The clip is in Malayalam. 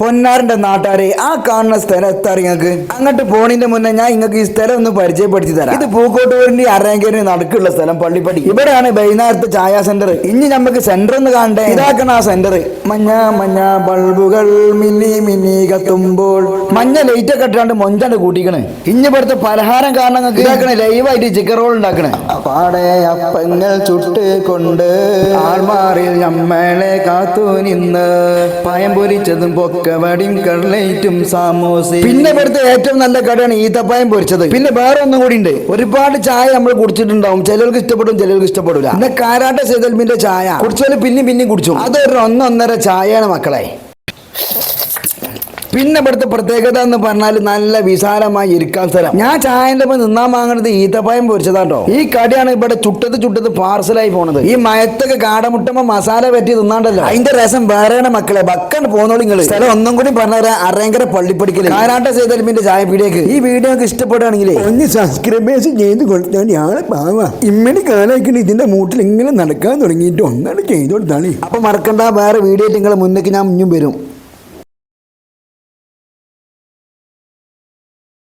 പൊന്നാറിന്റെ നാട്ടാരെ ആ കാണുന്ന സ്ഥലം എത്താ അങ്ങോട്ട് പോണിന്റെ മുന്നേ ഞാൻ നിങ്ങൾക്ക് ഈ സ്ഥലം ഒന്ന് പരിചയപ്പെടുത്തി തരാം. ഇത് പൂക്കോട്ടൂരിന്റെ അറേങ്കലിന് നടക്കുള്ള സ്ഥലം പള്ളിപ്പടി. ഇവിടെയാണ് വൈകുന്നേരത്തെ ചായ സെന്റർ. ഇനി നമുക്ക് സെന്റർ ഒന്ന് കാണണ്ടേ? ഇതാക്കണം ആ സെന്റർ. മഞ്ഞ മഞ്ഞ ബൾബുകൾ മിന്നി മിന്നി കത്തുമ്പോൾ. മഞ്ഞ ലൈറ്റ് ഒക്കെ ഇട്ടാണ്ട് മൊഞ്ചാണ്ട് കൂട്ടിക്കണേ. ഇനി ഇവിടുത്തെ പലഹാരം കാരണം ഇതാക്കണേ ലൈവായിട്ട് ചിക്കൻ റോൾ ഉണ്ടാക്കണേ. പാടെ അപ്പങ്ങൾ ചുട്ട് കൊണ്ട് ആൾമാറിൽ നമ്മളെ കാത്തു നിന്ന്. പയം പൊരിച്ചതും പൊക്കവടിയും കട്ലൈറ്റും സാമോസയും. പിന്നെ ഇവിടുത്തെ ഏറ്റവും നല്ല കടയാണ് ഈത്തപ്പായം പൊരിച്ചത്. പിന്നെ വേറെ ഒന്നും കൂടി ഉണ്ട്. ഒരുപാട് ചായ നമ്മൾ കുടിച്ചിട്ടുണ്ടാവും. ചിലർക്ക് ഇഷ്ടപ്പെടും ചിലർക്ക് ഇഷ്ടപ്പെടില്ല പിന്നെ കാരാട്ട സെതൽമിന്റെ ചായ. കുടിച്ചാൽ പിന്നെ പിന്നെയും കുടിച്ചു അതൊരു ഒന്നൊന്നര ചായയാണ് മക്കളെ. പിന്നെ ഇവിടുത്തെ പ്രത്യേകത എന്ന് പറഞ്ഞാൽ നല്ല വിശാലമായി ഇരിക്കാൻ സ്ഥലം. ഞാൻ ചായന്റെ ഒപ്പം നിന്നാൻ വാങ്ങുന്നത് ഈത്തപ്പായം പൊരിച്ചതാട്ടോ. ഈ കടിയാണ് ഇവിടെ ചുട്ടത് ചുട്ടത് പാർസലായി പോണത്. ഈ മയത്തൊക്കെ കാടമുട്ടുമ്പോ മസാല പറ്റി തിന്നാണ്ടല്ലോ. അതിന്റെ രസം വേറെയാണ് മക്കളെ. ബക്കാണ് പോന്നോളിങ്ങൾ സ്ഥലം ഒന്നും കൂടി പറഞ്ഞാൽ അറേങ്കര പള്ളിപ്പടിക്കൽ കാരാട്ട സേതൽമിന്റെ ചായ പീടിയേക്ക് ഈ വീഡിയോ ഒക്കെ ഇഷ്ടപ്പെടുകയാണെങ്കിൽ ഒന്ന് സബ്സ്ക്രൈബേഴ്സ് ചെയ്ത് കൊടുത്താൽ ആളെ പാവാ. ഇമ്മണി കാലാക്കിന് ഇതിന്റെ മൂട്ടിൽ ഇങ്ങനെ നടക്കാൻ തുടങ്ങിയിട്ട് ഒന്നാണ് ചെയ്തു കൊടുത്താണ് അപ്പൊ മറക്കണ്ട വേറെ വീഡിയോ നിങ്ങൾ മുന്നേക്ക് ഞാൻ മുന്നും വരും.